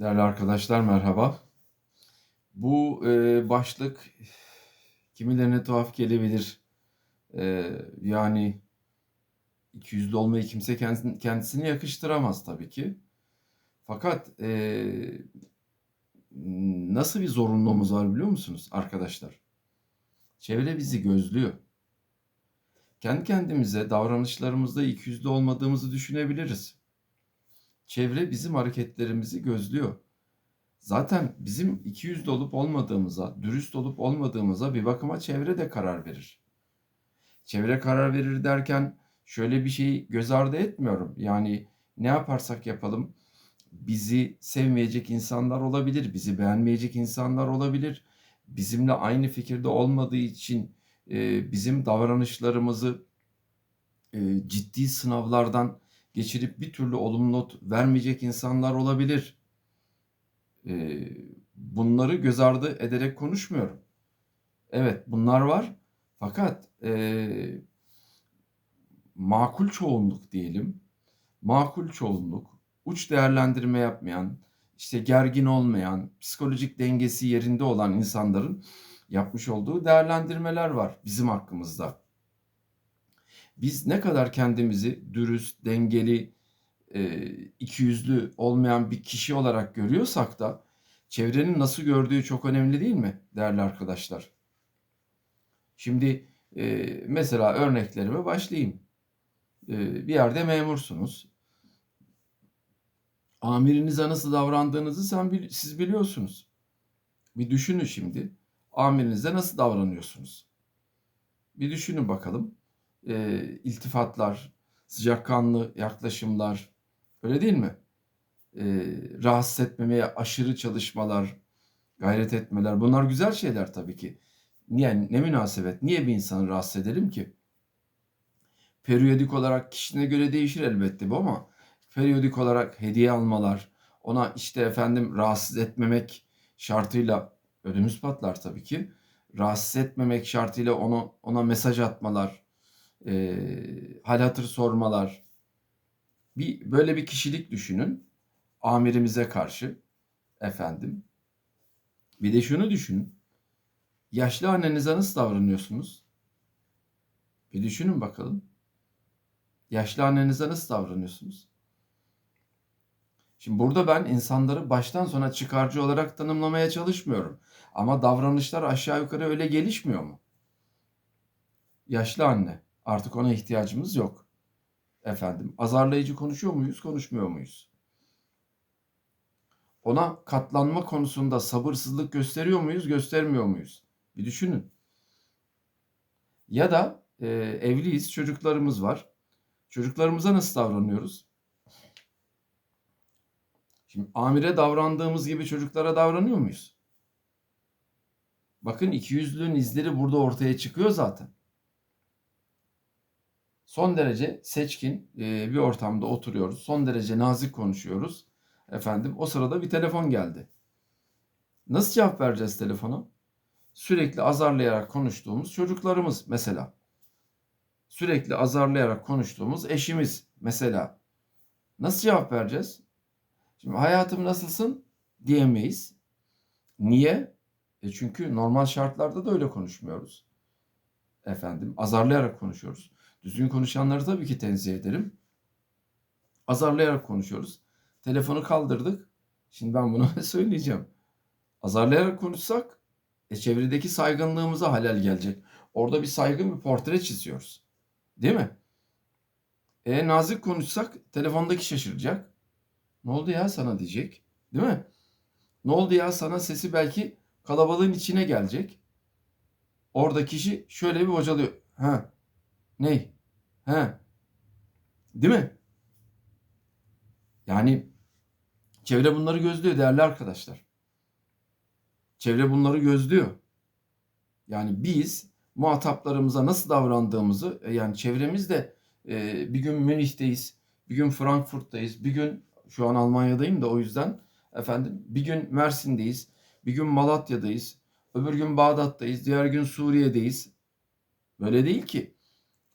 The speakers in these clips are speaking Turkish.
Değerli arkadaşlar merhaba. Bu e, başlık kimilerine tuhaf gelebilir. E, yani ikiyüzlü olmayı kimse kendisine, kendisine yakıştıramaz tabii ki. Fakat e, nasıl bir zorunluluğumuz var biliyor musunuz arkadaşlar? Çevre bizi gözlüyor. Kendi kendimize davranışlarımızda ikiyüzlü olmadığımızı düşünebiliriz. Çevre bizim hareketlerimizi gözlüyor. Zaten bizim ikiyüzlü olup olmadığımıza, dürüst olup olmadığımıza bir bakıma çevre de karar verir. Çevre karar verir derken şöyle bir şeyi göz ardı etmiyorum. Yani ne yaparsak yapalım bizi sevmeyecek insanlar olabilir, bizi beğenmeyecek insanlar olabilir. Bizimle aynı fikirde olmadığı için e, bizim davranışlarımızı e, ciddi sınavlardan geçirip bir türlü olumlu not vermeyecek insanlar olabilir. E, bunları göz ardı ederek konuşmuyorum. Evet bunlar var fakat e, makul çoğunluk diyelim. Makul çoğunluk, uç değerlendirme yapmayan, işte gergin olmayan, psikolojik dengesi yerinde olan insanların yapmış olduğu değerlendirmeler var bizim hakkımızda. Biz ne kadar kendimizi dürüst, dengeli, e, ikiyüzlü olmayan bir kişi olarak görüyorsak da çevrenin nasıl gördüğü çok önemli değil mi değerli arkadaşlar? Şimdi e, mesela örneklerime başlayayım. E, bir yerde memursunuz. Amirinize nasıl davrandığınızı sen siz biliyorsunuz. Bir düşünün şimdi. Amirinize nasıl davranıyorsunuz? Bir düşünün bakalım e, iltifatlar, sıcakkanlı yaklaşımlar, öyle değil mi? E, rahatsız etmemeye aşırı çalışmalar, gayret etmeler, bunlar güzel şeyler tabii ki. Niye, ne münasebet, niye bir insanı rahatsız edelim ki? Periyodik olarak kişine göre değişir elbette bu ama periyodik olarak hediye almalar, ona işte efendim rahatsız etmemek şartıyla ödümüz patlar tabii ki. Rahatsız etmemek şartıyla onu ona mesaj atmalar, e, hal hatır sormalar. Bir böyle bir kişilik düşünün. Amirimize karşı efendim. Bir de şunu düşünün. Yaşlı annenize nasıl davranıyorsunuz? Bir düşünün bakalım. Yaşlı annenize nasıl davranıyorsunuz? Şimdi burada ben insanları baştan sona çıkarcı olarak tanımlamaya çalışmıyorum. Ama davranışlar aşağı yukarı öyle gelişmiyor mu? Yaşlı anne. Artık ona ihtiyacımız yok. Efendim, azarlayıcı konuşuyor muyuz, konuşmuyor muyuz? Ona katlanma konusunda sabırsızlık gösteriyor muyuz, göstermiyor muyuz? Bir düşünün. Ya da e, evliyiz, çocuklarımız var. Çocuklarımıza nasıl davranıyoruz? Şimdi amire davrandığımız gibi çocuklara davranıyor muyuz? Bakın ikiyüzlülüğün izleri burada ortaya çıkıyor zaten son derece seçkin e, bir ortamda oturuyoruz. Son derece nazik konuşuyoruz. Efendim o sırada bir telefon geldi. Nasıl cevap vereceğiz telefona? Sürekli azarlayarak konuştuğumuz çocuklarımız mesela. Sürekli azarlayarak konuştuğumuz eşimiz mesela. Nasıl cevap vereceğiz? Şimdi hayatım nasılsın diyemeyiz. Niye? E çünkü normal şartlarda da öyle konuşmuyoruz. Efendim azarlayarak konuşuyoruz. Düzgün konuşanları tabii ki tenzih ederim. Azarlayarak konuşuyoruz. Telefonu kaldırdık. Şimdi ben bunu söyleyeceğim. Azarlayarak konuşsak e, çevredeki saygınlığımıza halel gelecek. Orada bir saygın bir portre çiziyoruz. Değil mi? E nazik konuşsak telefondaki şaşıracak. Ne oldu ya sana diyecek. Değil mi? Ne oldu ya sana sesi belki kalabalığın içine gelecek. Orada kişi şöyle bir bocalıyor. Ha. Ney? He. Değil mi? Yani çevre bunları gözlüyor değerli arkadaşlar. Çevre bunları gözlüyor. Yani biz muhataplarımıza nasıl davrandığımızı e, yani çevremizde e, bir gün Münih'teyiz, bir gün Frankfurt'tayız, bir gün şu an Almanya'dayım da o yüzden efendim bir gün Mersin'deyiz, bir gün Malatya'dayız, öbür gün Bağdat'tayız, diğer gün Suriye'deyiz. Böyle değil ki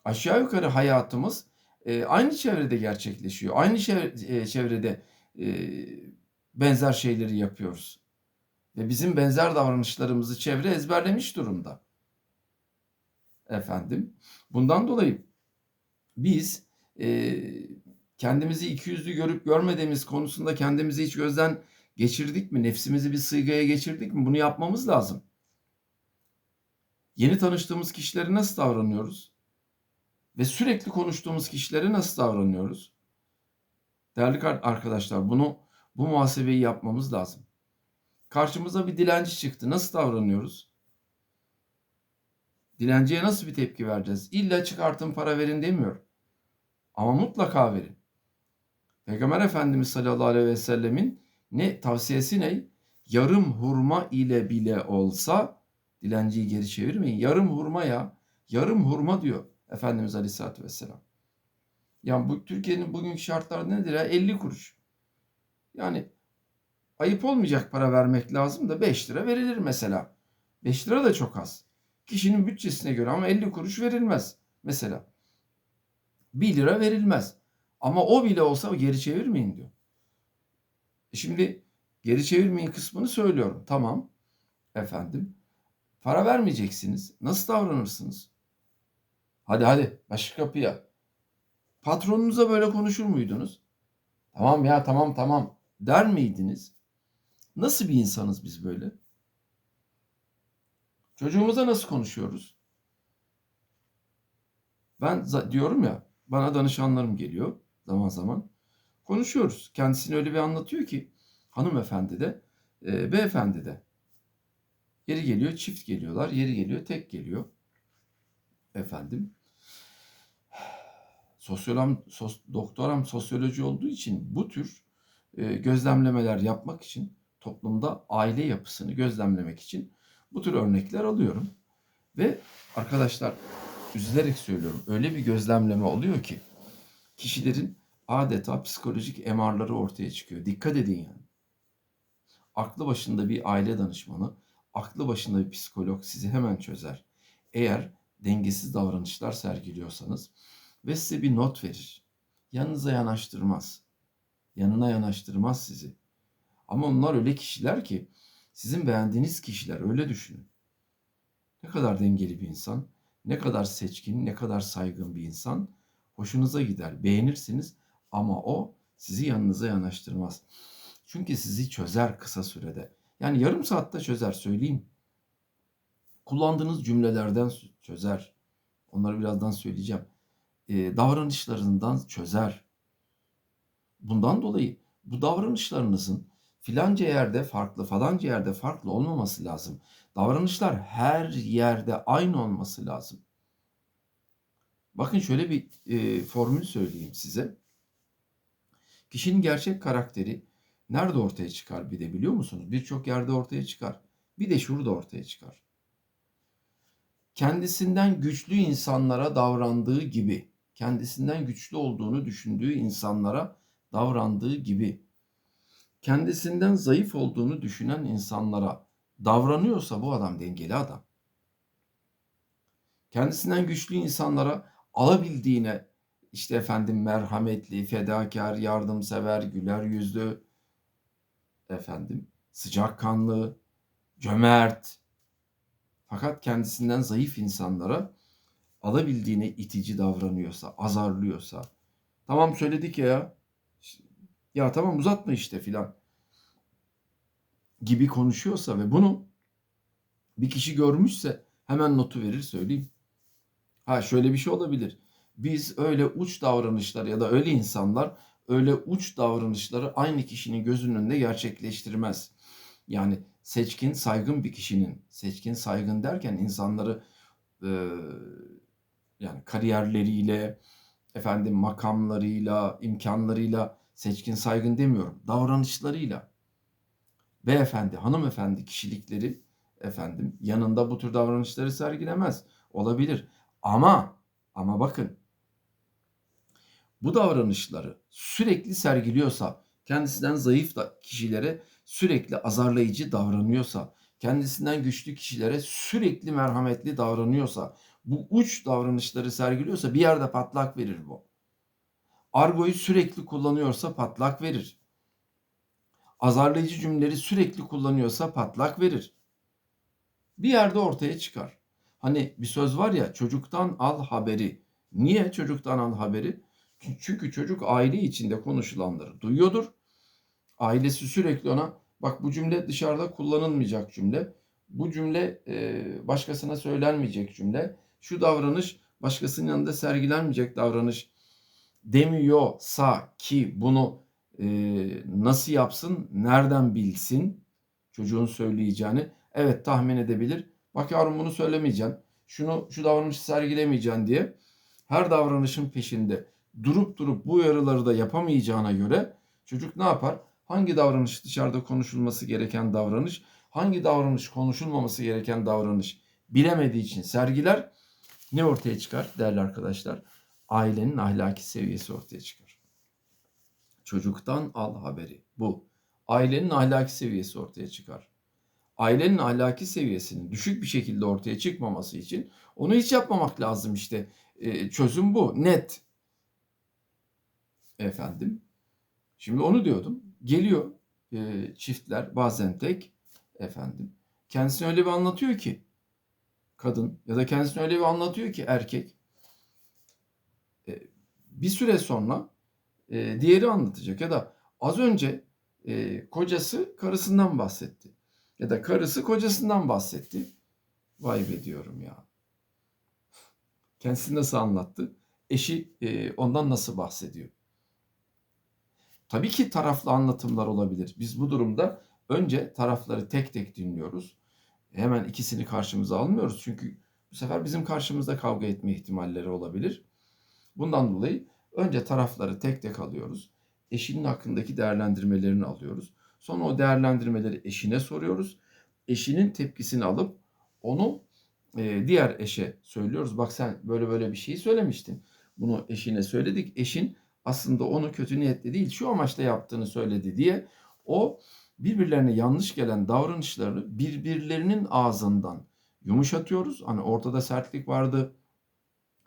aşağı yukarı hayatımız e, aynı çevrede gerçekleşiyor. Aynı çevre, e, çevrede e, benzer şeyleri yapıyoruz. Ve bizim benzer davranışlarımızı çevre ezberlemiş durumda. Efendim, bundan dolayı biz e, kendimizi ikiyüzlü görüp görmediğimiz konusunda kendimizi hiç gözden geçirdik mi? Nefsimizi bir sıygaya geçirdik mi? Bunu yapmamız lazım. Yeni tanıştığımız kişilere nasıl davranıyoruz? Ve sürekli konuştuğumuz kişilere nasıl davranıyoruz? Değerli arkadaşlar bunu bu muhasebeyi yapmamız lazım. Karşımıza bir dilenci çıktı. Nasıl davranıyoruz? Dilenciye nasıl bir tepki vereceğiz? İlla çıkartın para verin demiyor. Ama mutlaka verin. Peygamber Efendimiz sallallahu aleyhi ve sellemin ne tavsiyesi ne? Yarım hurma ile bile olsa dilenciyi geri çevirmeyin. Yarım hurma ya. Yarım hurma diyor Efendimiz aleyhissalatü vesselam. Yani bu Türkiye'nin bugünkü şartları nedir ya? 50 kuruş. Yani ayıp olmayacak para vermek lazım da 5 lira verilir mesela. 5 lira da çok az. Kişinin bütçesine göre ama 50 kuruş verilmez mesela. 1 lira verilmez. Ama o bile olsa geri çevirmeyin diyor. E şimdi geri çevirmeyin kısmını söylüyorum. Tamam efendim. Para vermeyeceksiniz. Nasıl davranırsınız? Hadi hadi başka kapıya. Patronunuza böyle konuşur muydunuz? Tamam ya tamam tamam der miydiniz? Nasıl bir insanız biz böyle? Çocuğumuza nasıl konuşuyoruz? Ben diyorum ya bana danışanlarım geliyor zaman zaman. Konuşuyoruz. Kendisini öyle bir anlatıyor ki hanımefendi de e, beyefendi de. Yeri geliyor çift geliyorlar. Yeri geliyor tek geliyor. Efendim. Sosyolam, sos, doktoram sosyoloji olduğu için bu tür e, gözlemlemeler yapmak için toplumda aile yapısını gözlemlemek için bu tür örnekler alıyorum. Ve arkadaşlar üzülerek söylüyorum öyle bir gözlemleme oluyor ki kişilerin adeta psikolojik emarları ortaya çıkıyor. Dikkat edin yani. Aklı başında bir aile danışmanı, aklı başında bir psikolog sizi hemen çözer. Eğer dengesiz davranışlar sergiliyorsanız ve size bir not verir. Yanınıza yanaştırmaz. Yanına yanaştırmaz sizi. Ama onlar öyle kişiler ki sizin beğendiğiniz kişiler öyle düşünün. Ne kadar dengeli bir insan, ne kadar seçkin, ne kadar saygın bir insan hoşunuza gider, beğenirsiniz ama o sizi yanınıza yanaştırmaz. Çünkü sizi çözer kısa sürede. Yani yarım saatte çözer söyleyeyim. Kullandığınız cümlelerden çözer. Onları birazdan söyleyeceğim. Ee, davranışlarından çözer. Bundan dolayı bu davranışlarınızın filanca yerde farklı, falanca yerde farklı olmaması lazım. Davranışlar her yerde aynı olması lazım. Bakın şöyle bir e, formül söyleyeyim size. Kişinin gerçek karakteri nerede ortaya çıkar bir de biliyor musunuz? Birçok yerde ortaya çıkar. Bir de şurada ortaya çıkar. Kendisinden güçlü insanlara davrandığı gibi, kendisinden güçlü olduğunu düşündüğü insanlara davrandığı gibi, kendisinden zayıf olduğunu düşünen insanlara davranıyorsa bu adam dengeli adam. Kendisinden güçlü insanlara alabildiğine işte efendim merhametli, fedakar, yardımsever, güler yüzlü, efendim sıcakkanlı, cömert. Fakat kendisinden zayıf insanlara alabildiğine itici davranıyorsa, azarlıyorsa. Tamam söyledik ya. Ya tamam uzatma işte filan. Gibi konuşuyorsa ve bunu bir kişi görmüşse hemen notu verir söyleyeyim. Ha şöyle bir şey olabilir. Biz öyle uç davranışlar ya da öyle insanlar öyle uç davranışları aynı kişinin gözünün önünde gerçekleştirmez. Yani seçkin, saygın bir kişinin, seçkin, saygın derken insanları e, yani kariyerleriyle, efendim makamlarıyla, imkanlarıyla seçkin, saygın demiyorum. Davranışlarıyla. Beyefendi, hanımefendi kişilikleri efendim yanında bu tür davranışları sergilemez. Olabilir. Ama ama bakın bu davranışları sürekli sergiliyorsa, kendisinden zayıf da kişilere sürekli azarlayıcı davranıyorsa, kendisinden güçlü kişilere sürekli merhametli davranıyorsa, bu uç davranışları sergiliyorsa bir yerde patlak verir bu. Argoyu sürekli kullanıyorsa patlak verir. azarlayıcı cümleleri sürekli kullanıyorsa patlak verir. Bir yerde ortaya çıkar. Hani bir söz var ya çocuktan al haberi. Niye çocuktan al haberi? Çünkü çocuk aile içinde konuşulanları duyuyordur. Ailesi sürekli ona bak bu cümle dışarıda kullanılmayacak cümle. Bu cümle başkasına söylenmeyecek cümle. Şu davranış başkasının yanında sergilenmeyecek davranış demiyorsa ki bunu e, nasıl yapsın, nereden bilsin çocuğun söyleyeceğini evet tahmin edebilir. Bak yavrum bunu söylemeyeceksin, şunu şu davranışı sergilemeyeceksin diye her davranışın peşinde durup durup bu uyarıları da yapamayacağına göre çocuk ne yapar? Hangi davranış dışarıda konuşulması gereken davranış, hangi davranış konuşulmaması gereken davranış bilemediği için sergiler ne ortaya çıkar değerli arkadaşlar? Ailenin ahlaki seviyesi ortaya çıkar. Çocuktan al haberi bu. Ailenin ahlaki seviyesi ortaya çıkar. Ailenin ahlaki seviyesinin düşük bir şekilde ortaya çıkmaması için onu hiç yapmamak lazım işte. Ee, çözüm bu. Net. Efendim. Şimdi onu diyordum. Geliyor e, çiftler bazen tek efendim. Kendisini öyle bir anlatıyor ki kadın ya da kendisini öyle bir anlatıyor ki erkek. E, bir süre sonra e, diğeri anlatacak ya da az önce e, kocası karısından bahsetti ya da karısı kocasından bahsetti. Vay be diyorum ya. Kendisi nasıl anlattı? Eşi e, ondan nasıl bahsediyor? Tabii ki taraflı anlatımlar olabilir. Biz bu durumda önce tarafları tek tek dinliyoruz. Hemen ikisini karşımıza almıyoruz. Çünkü bu sefer bizim karşımızda kavga etme ihtimalleri olabilir. Bundan dolayı önce tarafları tek tek alıyoruz. Eşinin hakkındaki değerlendirmelerini alıyoruz. Sonra o değerlendirmeleri eşine soruyoruz. Eşinin tepkisini alıp onu e, diğer eşe söylüyoruz. Bak sen böyle böyle bir şey söylemiştin. Bunu eşine söyledik. Eşin aslında onu kötü niyetle değil şu amaçla yaptığını söyledi diye o birbirlerine yanlış gelen davranışlarını birbirlerinin ağzından yumuşatıyoruz. Hani ortada sertlik vardı.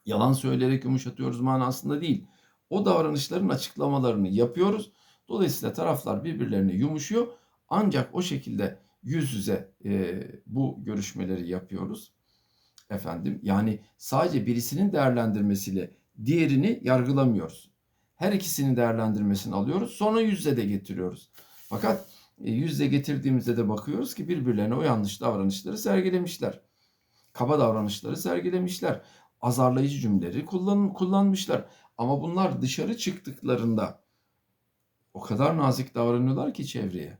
Yalan söyleyerek yumuşatıyoruz manasında değil. O davranışların açıklamalarını yapıyoruz. Dolayısıyla taraflar birbirlerine yumuşuyor. Ancak o şekilde yüz yüze e, bu görüşmeleri yapıyoruz. Efendim yani sadece birisinin değerlendirmesiyle diğerini yargılamıyoruz. Her ikisinin değerlendirmesini alıyoruz. Sonra yüzde de getiriyoruz. Fakat e, yüzde getirdiğimizde de bakıyoruz ki birbirlerine o yanlış davranışları sergilemişler. Kaba davranışları sergilemişler. Azarlayıcı cümleleri kullan, kullanmışlar. Ama bunlar dışarı çıktıklarında o kadar nazik davranıyorlar ki çevreye.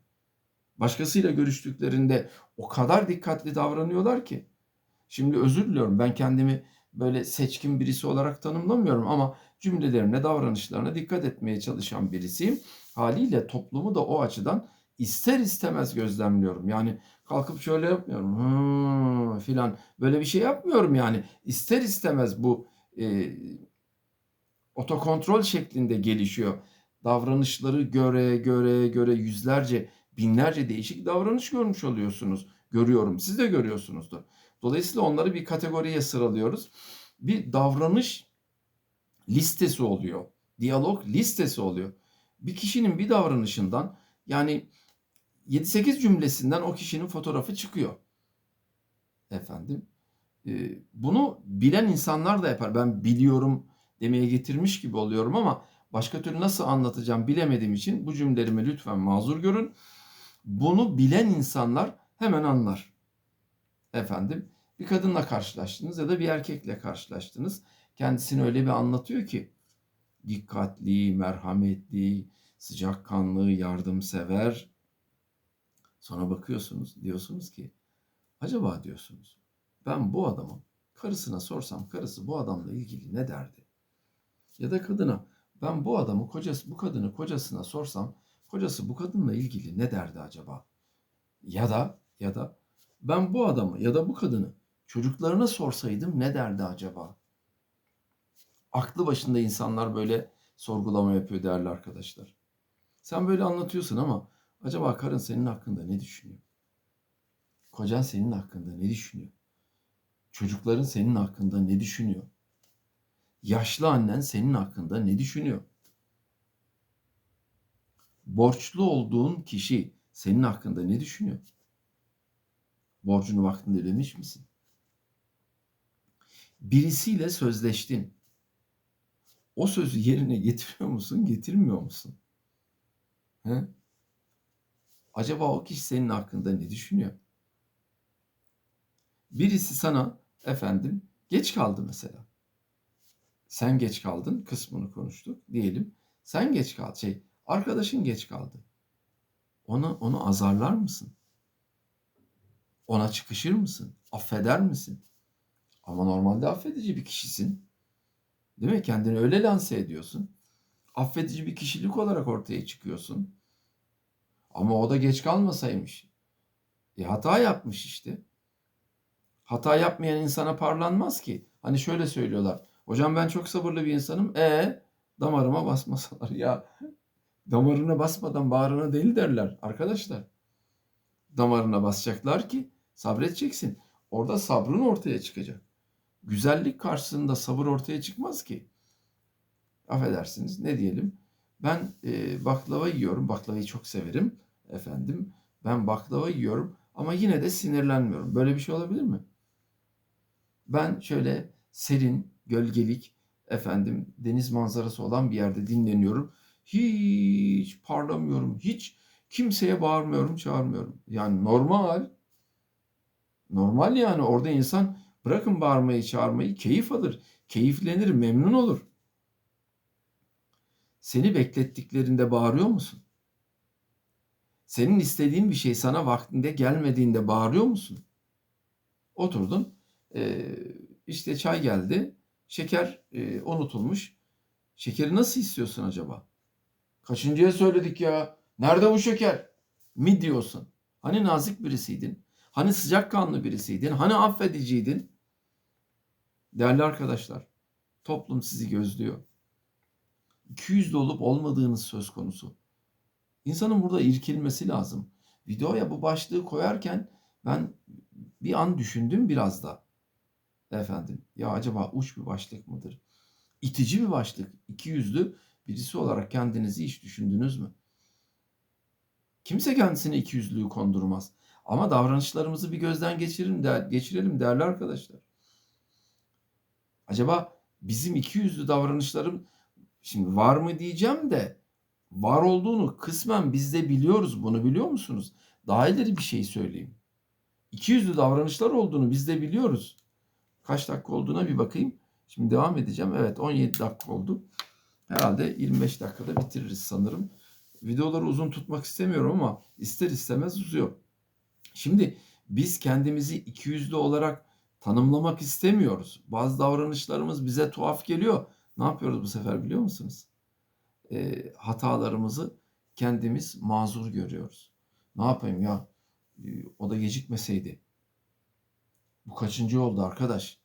Başkasıyla görüştüklerinde o kadar dikkatli davranıyorlar ki. Şimdi özür diliyorum ben kendimi böyle seçkin birisi olarak tanımlamıyorum ama cümlelerine, davranışlarına dikkat etmeye çalışan birisiyim. Haliyle toplumu da o açıdan ister istemez gözlemliyorum. Yani kalkıp şöyle yapmıyorum filan böyle bir şey yapmıyorum yani. İster istemez bu e, otokontrol şeklinde gelişiyor. Davranışları göre göre göre yüzlerce binlerce değişik davranış görmüş oluyorsunuz. Görüyorum. Siz de görüyorsunuzdur. Dolayısıyla onları bir kategoriye sıralıyoruz. Bir davranış listesi oluyor. Diyalog listesi oluyor. Bir kişinin bir davranışından yani 7-8 cümlesinden o kişinin fotoğrafı çıkıyor. Efendim. E, bunu bilen insanlar da yapar. Ben biliyorum demeye getirmiş gibi oluyorum ama başka türlü nasıl anlatacağım bilemediğim için bu cümlelerimi lütfen mazur görün. Bunu bilen insanlar hemen anlar. Efendim bir kadınla karşılaştınız ya da bir erkekle karşılaştınız. Kendisini öyle bir anlatıyor ki dikkatli, merhametli, sıcakkanlı, yardımsever. Sonra bakıyorsunuz diyorsunuz ki acaba diyorsunuz ben bu adamın karısına sorsam karısı bu adamla ilgili ne derdi? Ya da kadına ben bu adamı kocası bu kadını kocasına sorsam kocası bu kadınla ilgili ne derdi acaba? Ya da ya da ben bu adamı ya da bu kadını çocuklarına sorsaydım ne derdi acaba? Aklı başında insanlar böyle sorgulama yapıyor değerli arkadaşlar. Sen böyle anlatıyorsun ama acaba karın senin hakkında ne düşünüyor? Kocan senin hakkında ne düşünüyor? Çocukların senin hakkında ne düşünüyor? Yaşlı annen senin hakkında ne düşünüyor? Borçlu olduğun kişi senin hakkında ne düşünüyor? Borcunu vaktinde ödemiş misin? Birisiyle sözleştin. O sözü yerine getiriyor musun, getirmiyor musun? He? Acaba o kişi senin hakkında ne düşünüyor? Birisi sana efendim geç kaldı mesela. Sen geç kaldın kısmını konuştuk diyelim. Sen geç kaldın. Şey, arkadaşın geç kaldı. Onu onu azarlar mısın? Ona çıkışır mısın? Affeder misin? Ama normalde affedici bir kişisin. Değil mi? Kendini öyle lanse ediyorsun. Affedici bir kişilik olarak ortaya çıkıyorsun. Ama o da geç kalmasaymış. E hata yapmış işte. Hata yapmayan insana parlanmaz ki. Hani şöyle söylüyorlar. Hocam ben çok sabırlı bir insanım. E damarıma basmasalar ya damarına basmadan bağrına deli derler arkadaşlar. Damarına basacaklar ki sabredeceksin. Orada sabrın ortaya çıkacak. Güzellik karşısında sabır ortaya çıkmaz ki. Affedersiniz ne diyelim. Ben e, baklava yiyorum. Baklavayı çok severim efendim. Ben baklava yiyorum ama yine de sinirlenmiyorum. Böyle bir şey olabilir mi? Ben şöyle serin, gölgelik, efendim deniz manzarası olan bir yerde dinleniyorum. Hiç parlamıyorum, hiç kimseye bağırmıyorum, çağırmıyorum. Yani normal. Normal yani orada insan bırakın bağırmayı, çağırmayı keyif alır, keyiflenir, memnun olur. Seni beklettiklerinde bağırıyor musun? Senin istediğin bir şey sana vaktinde gelmediğinde bağırıyor musun? Oturdun, e, işte çay geldi, şeker e, unutulmuş. Şekeri nasıl istiyorsun acaba? Kaçıncıya söyledik ya? Nerede bu şeker? Mi diyorsun? Hani nazik birisiydin? Hani sıcakkanlı birisiydin? Hani affediciydin? Değerli arkadaşlar, toplum sizi gözlüyor. 200'lü olup olmadığınız söz konusu. İnsanın burada irkilmesi lazım. Videoya bu başlığı koyarken ben bir an düşündüm biraz da. Efendim ya acaba uç bir başlık mıdır? İtici bir başlık. İki yüzlü birisi olarak kendinizi hiç düşündünüz mü? Kimse kendisine iki yüzlüğü kondurmaz. Ama davranışlarımızı bir gözden geçirelim, de, geçirelim değerli arkadaşlar. Acaba bizim iki yüzlü davranışlarım şimdi var mı diyeceğim de var olduğunu kısmen biz de biliyoruz. Bunu biliyor musunuz? Daha ileri bir şey söyleyeyim. İki yüzlü davranışlar olduğunu biz de biliyoruz. Kaç dakika olduğuna bir bakayım. Şimdi devam edeceğim. Evet 17 dakika oldu. Herhalde 25 dakikada bitiririz sanırım. Videoları uzun tutmak istemiyorum ama ister istemez uzuyor. Şimdi biz kendimizi iki yüzlü olarak tanımlamak istemiyoruz. Bazı davranışlarımız bize tuhaf geliyor. Ne yapıyoruz bu sefer biliyor musunuz? E, hatalarımızı kendimiz mazur görüyoruz. Ne yapayım ya? E, o da gecikmeseydi. Bu kaçıncı oldu arkadaş?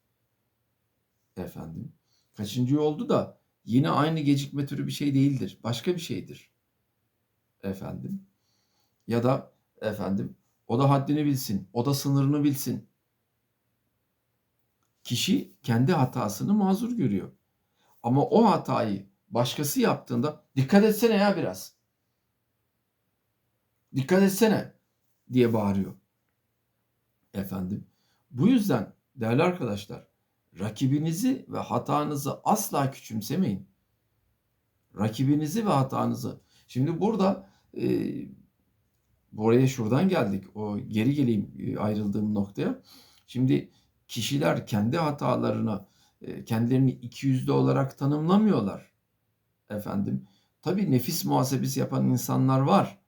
Efendim. Kaçıncı oldu da yine aynı gecikme türü bir şey değildir. Başka bir şeydir. Efendim. Ya da efendim o da haddini bilsin. O da sınırını bilsin. Kişi kendi hatasını mazur görüyor. Ama o hatayı başkası yaptığında dikkat etsene ya biraz. Dikkat etsene diye bağırıyor. Efendim. Bu yüzden değerli arkadaşlar rakibinizi ve hatanızı asla küçümsemeyin. Rakibinizi ve hatanızı. Şimdi burada e, buraya şuradan geldik. O geri geleyim e, ayrıldığım noktaya. Şimdi kişiler kendi hatalarını e, kendilerini iki yüzlü olarak tanımlamıyorlar. Efendim. Tabi nefis muhasebesi yapan insanlar var.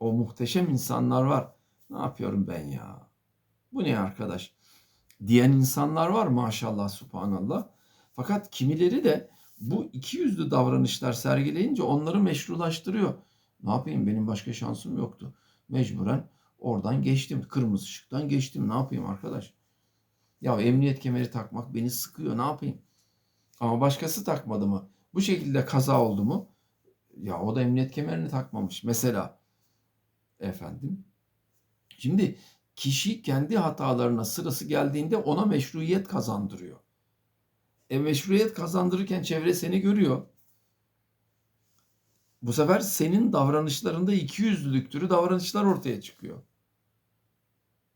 O muhteşem insanlar var. Ne yapıyorum ben ya? Bu ne arkadaş? Diyen insanlar var maşallah subhanallah. Fakat kimileri de bu iki yüzlü davranışlar sergileyince onları meşrulaştırıyor. Ne yapayım benim başka şansım yoktu. Mecburen oradan geçtim. Kırmızı ışıktan geçtim. Ne yapayım arkadaş? Ya emniyet kemeri takmak beni sıkıyor. Ne yapayım? Ama başkası takmadı mı? Bu şekilde kaza oldu mu? Ya o da emniyet kemerini takmamış. Mesela efendim. Şimdi kişi kendi hatalarına sırası geldiğinde ona meşruiyet kazandırıyor. E meşruiyet kazandırırken çevre seni görüyor. Bu sefer senin davranışlarında ikiyüzlülük türü davranışlar ortaya çıkıyor.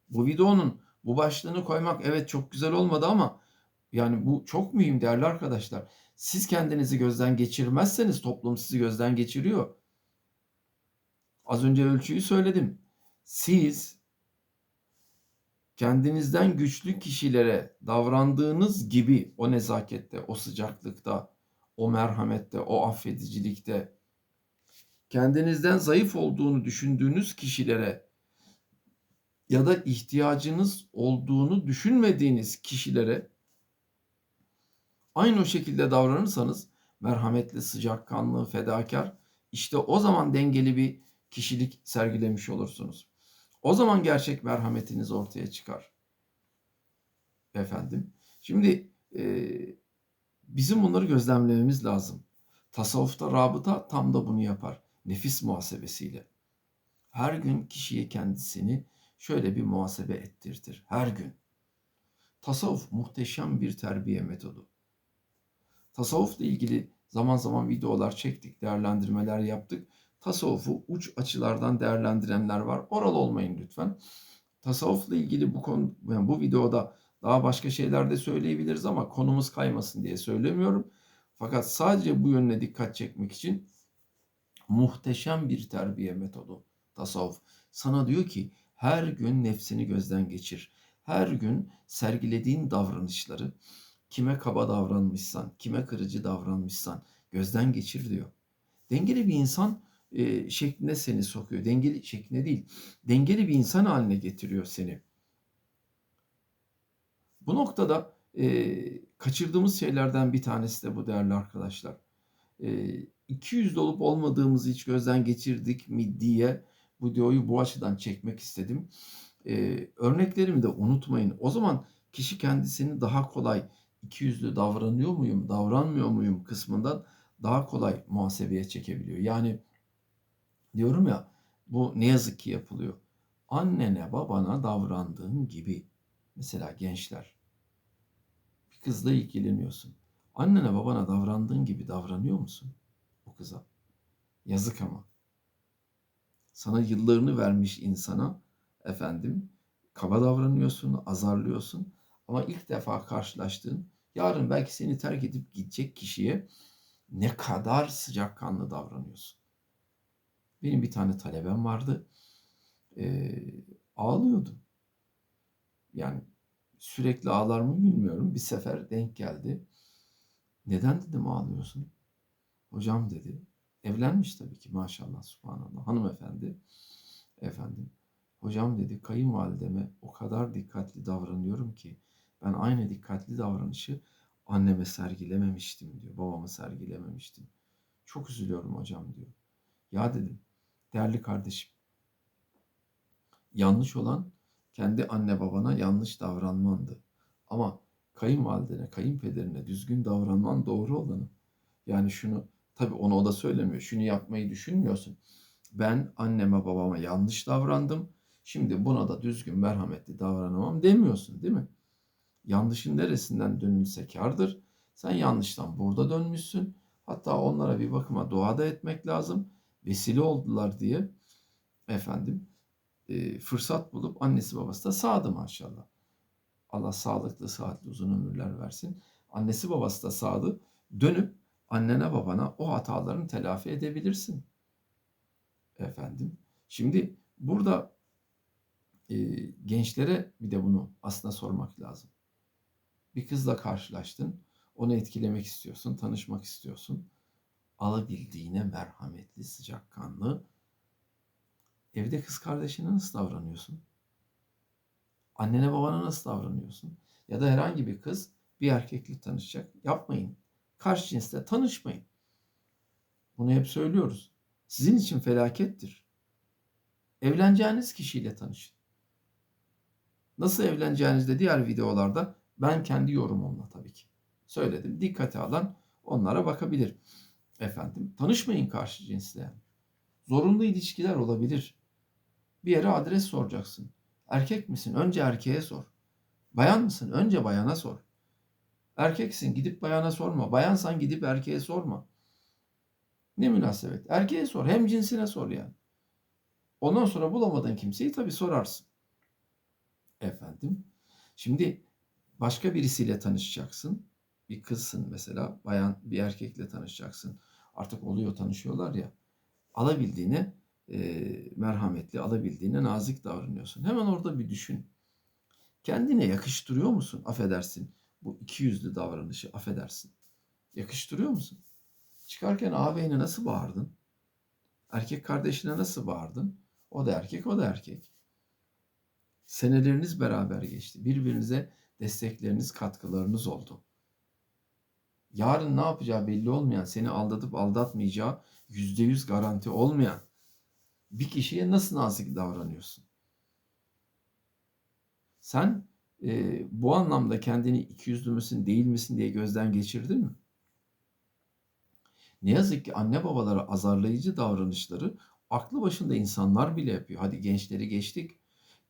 Bu videonun bu başlığını koymak evet çok güzel olmadı ama yani bu çok mühim değerli arkadaşlar. Siz kendinizi gözden geçirmezseniz toplum sizi gözden geçiriyor. Az önce ölçüyü söyledim. Siz kendinizden güçlü kişilere davrandığınız gibi o nezakette, o sıcaklıkta, o merhamette, o affedicilikte kendinizden zayıf olduğunu düşündüğünüz kişilere ya da ihtiyacınız olduğunu düşünmediğiniz kişilere aynı o şekilde davranırsanız merhametli, sıcakkanlı, fedakar işte o zaman dengeli bir kişilik sergilemiş olursunuz. O zaman gerçek merhametiniz ortaya çıkar. Efendim. Şimdi e, bizim bunları gözlemlememiz lazım. Tasavvufta rabıta tam da bunu yapar. Nefis muhasebesiyle. Her gün kişiye kendisini şöyle bir muhasebe ettirtir. Her gün. Tasavvuf muhteşem bir terbiye metodu. Tasavvufla ilgili zaman zaman videolar çektik, değerlendirmeler yaptık. Tasavvufu uç açılardan değerlendirenler var. Oralı olmayın lütfen. Tasavvufla ilgili bu konu yani bu videoda daha başka şeyler de söyleyebiliriz ama konumuz kaymasın diye söylemiyorum. Fakat sadece bu yönüne dikkat çekmek için muhteşem bir terbiye metodu tasavvuf. Sana diyor ki her gün nefsini gözden geçir. Her gün sergilediğin davranışları kime kaba davranmışsan, kime kırıcı davranmışsan gözden geçir diyor. Dengeli bir insan e, şeklinde seni sokuyor. Dengeli şeklinde değil. Dengeli bir insan haline getiriyor seni. Bu noktada e, kaçırdığımız şeylerden bir tanesi de bu değerli arkadaşlar. E, 200 olup olmadığımızı hiç gözden geçirdik mi diye videoyu bu açıdan çekmek istedim. E, örneklerimi de unutmayın. O zaman kişi kendisini daha kolay iki yüzlü davranıyor muyum, davranmıyor muyum kısmından daha kolay muhasebeye çekebiliyor. Yani diyorum ya bu ne yazık ki yapılıyor. Annene babana davrandığın gibi mesela gençler bir kızla ilgileniyorsun. Annene babana davrandığın gibi davranıyor musun o kıza? Yazık ama. Sana yıllarını vermiş insana efendim kaba davranıyorsun, azarlıyorsun. Ama ilk defa karşılaştığın, yarın belki seni terk edip gidecek kişiye ne kadar sıcakkanlı davranıyorsun. Benim bir tane talebem vardı. Ee, ağlıyordu. Yani sürekli ağlar mı bilmiyorum. Bir sefer denk geldi. Neden dedim ağlıyorsun? Hocam dedi. Evlenmiş tabii ki maşallah subhanallah. Hanımefendi. Efendim. Hocam dedi kayınvalideme o kadar dikkatli davranıyorum ki ben aynı dikkatli davranışı anneme sergilememiştim diyor. Babama sergilememiştim. Çok üzülüyorum hocam diyor. Ya dedim değerli kardeşim yanlış olan kendi anne babana yanlış davranmandı. Ama kayınvalidene, kayınpederine düzgün davranman doğru olanı. Yani şunu tabii onu o da söylemiyor. Şunu yapmayı düşünmüyorsun. Ben anneme babama yanlış davrandım. Şimdi buna da düzgün merhametli davranamam demiyorsun değil mi? Yanlışın neresinden dönülse kardır. Sen yanlıştan burada dönmüşsün. Hatta onlara bir bakıma dua da etmek lazım. Vesile oldular diye efendim e, fırsat bulup annesi babası da sağdı maşallah. Allah sağlıklı, sıhhatli uzun ömürler versin. Annesi babası da sağdı. Dönüp annene babana o hatalarını telafi edebilirsin. Efendim. Şimdi burada e, gençlere bir de bunu aslında sormak lazım. Bir kızla karşılaştın, onu etkilemek istiyorsun, tanışmak istiyorsun. Alabildiğine merhametli, sıcakkanlı. Evde kız kardeşine nasıl davranıyorsun? Annene babana nasıl davranıyorsun? Ya da herhangi bir kız bir erkekle tanışacak. Yapmayın. Karşı cinsle tanışmayın. Bunu hep söylüyoruz. Sizin için felakettir. Evleneceğiniz kişiyle tanışın. Nasıl evleneceğinizde diğer videolarda ben kendi yorumumla tabii ki söyledim. Dikkate alan onlara bakabilir. Efendim tanışmayın karşı cinsle. Zorunlu ilişkiler olabilir. Bir yere adres soracaksın. Erkek misin? Önce erkeğe sor. Bayan mısın? Önce bayana sor. Erkeksin gidip bayana sorma. Bayansan gidip erkeğe sorma. Ne münasebet. Erkeğe sor. Hem cinsine sor yani. Ondan sonra bulamadığın kimseyi tabii sorarsın. Efendim. Şimdi başka birisiyle tanışacaksın. Bir kızsın mesela. Bayan bir erkekle tanışacaksın. Artık oluyor tanışıyorlar ya. Alabildiğine e, merhametli, alabildiğine nazik davranıyorsun. Hemen orada bir düşün. Kendine yakıştırıyor musun? Affedersin. Bu iki yüzlü davranışı affedersin. Yakıştırıyor musun? Çıkarken ağabeyine nasıl bağırdın? Erkek kardeşine nasıl bağırdın? O da erkek, o da erkek. Seneleriniz beraber geçti. Birbirinize destekleriniz, katkılarınız oldu. Yarın ne yapacağı belli olmayan, seni aldatıp aldatmayacağı yüzde yüz garanti olmayan bir kişiye nasıl nazik davranıyorsun? Sen e, bu anlamda kendini ikiyüzlü müsün değil misin diye gözden geçirdin mi? Ne yazık ki anne babalara azarlayıcı davranışları aklı başında insanlar bile yapıyor. Hadi gençleri geçtik.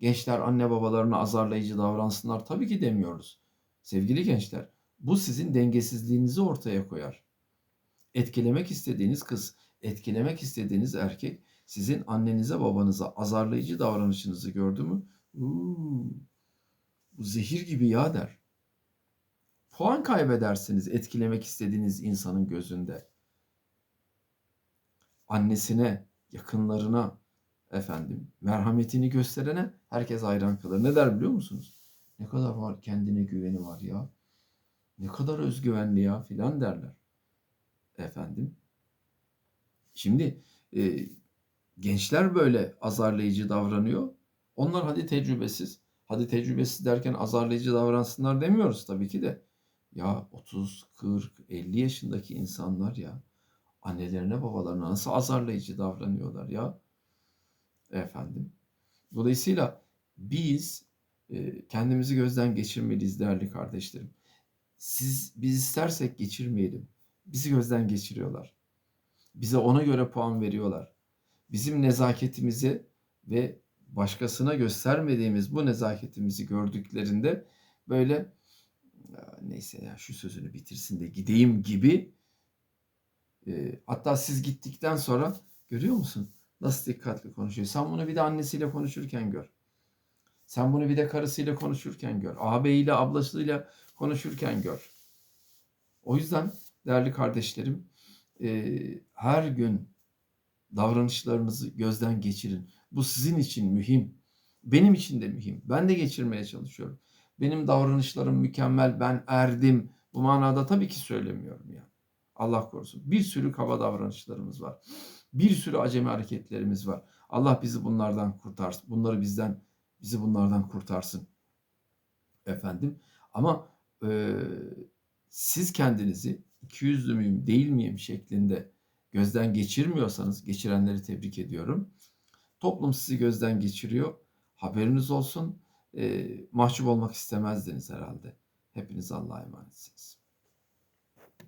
Gençler anne babalarına azarlayıcı davransınlar tabii ki demiyoruz. Sevgili gençler, bu sizin dengesizliğinizi ortaya koyar. Etkilemek istediğiniz kız, etkilemek istediğiniz erkek sizin annenize babanıza azarlayıcı davranışınızı gördü mü? Uuu, bu zehir gibi ya der. Puan kaybedersiniz etkilemek istediğiniz insanın gözünde. Annesine, yakınlarına, efendim merhametini gösterene herkes hayran kalır. Ne der biliyor musunuz? Ne kadar var kendine güveni var ya. Ne kadar özgüvenli ya filan derler. Efendim. Şimdi e, gençler böyle azarlayıcı davranıyor. Onlar hadi tecrübesiz. Hadi tecrübesiz derken azarlayıcı davransınlar demiyoruz tabii ki de. Ya 30, 40, 50 yaşındaki insanlar ya annelerine babalarına nasıl azarlayıcı davranıyorlar ya. Efendim. Dolayısıyla biz e, kendimizi gözden geçirmeliyiz değerli kardeşlerim. Siz biz istersek geçirmeyelim. Bizi gözden geçiriyorlar. Bize ona göre puan veriyorlar. Bizim nezaketimizi ve başkasına göstermediğimiz bu nezaketimizi gördüklerinde böyle neyse ya şu sözünü bitirsin de gideyim gibi e, hatta siz gittikten sonra görüyor musun? Nasıl dikkatli konuşuyor. Sen bunu bir de annesiyle konuşurken gör. Sen bunu bir de karısıyla konuşurken gör. Ağabeyiyle, ablasıyla konuşurken gör. O yüzden değerli kardeşlerim e, her gün davranışlarınızı gözden geçirin. Bu sizin için mühim. Benim için de mühim. Ben de geçirmeye çalışıyorum. Benim davranışlarım mükemmel, ben erdim. Bu manada tabii ki söylemiyorum yani. Allah korusun. Bir sürü kaba davranışlarımız var. Bir sürü acemi hareketlerimiz var. Allah bizi bunlardan kurtarsın. Bunları bizden, bizi bunlardan kurtarsın. Efendim. Ama e, siz kendinizi iki yüzlü müyüm, değil miyim şeklinde gözden geçirmiyorsanız geçirenleri tebrik ediyorum. Toplum sizi gözden geçiriyor. Haberiniz olsun. E, mahcup olmak istemezdiniz herhalde. Hepiniz Allah'a emanetsiniz.